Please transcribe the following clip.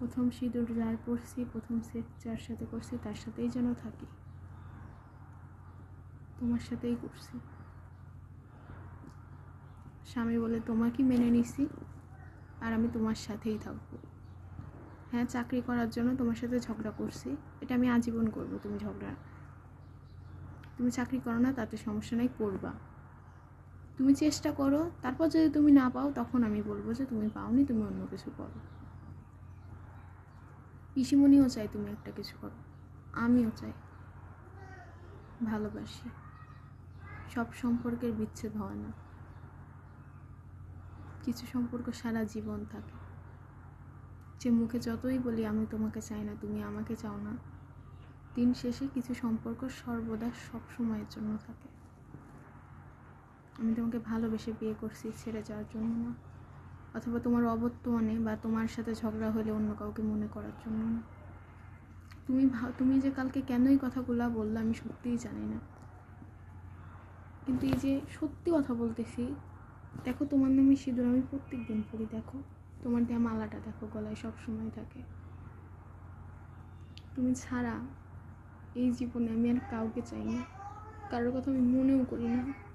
প্রথম সিঁদুর যার পরছি প্রথম সেট যার সাথে করছি, তার সাথেই যেন থাকি। তোমার সাথেই করছি। স্বামী বলে তোমাকে মেনে নিছি? আর আমি তোমার সাথেই থাকব। হ্যাঁ চাকরি করার জন্য তোমার সাথে ঝগড়া করছি। এটা আমি আজীবন করব তুমি ঝগড়া। তুমি চাকরি করো না, তাতে সমস্যা নাই, করবা। তুমি চেষ্টা করো, তারপর যদি তুমি না পাও, তখন আমি বলব যে তুমি পাওনি, তুমি অন্য কিছু করো। পিসিমণিও চাই তুমি একটা কিছু করো। আমিও চাই। ভালোবাসি। সব সম্পর্কের বিচ্ছেদ হয় না। কিছু সম্পর্ক সারা জীবন থাকে। যে মুখে যতই বলি, আমি তোমাকে চাই না, তুমি আমাকে চাও না। দিন শেষে কিছু সম্পর্ক সর্বদা সব সময়ের জন্য থাকে। আমি তোমাকে ভালোবেসে বিয়ে করছি, ছেড়ে যাওয়ার জন্য না। অথবা তোমার অবর্তমানে বা তোমার সাথে ঝগড়া হলে অন্য কাউকে মনে করার জন্য না। তুমি তুমি যে কালকে কেনই কথাগুলো বললে আমি সত্যিই জানি না। কিন্তু এই যে সত্যি কথা বলতেছি, দেখো তোমার নামে সিঁদুর আমি প্রত্যেক দিন পড়ি দেখো। তোমার দেওয়া মালাটা দেখো, গলায় সব সময় থাকে। তুমি ছাড়া এই জীবনে আমি আর কাউকে চাই না। কারোর কথা আমি মনেও করি না।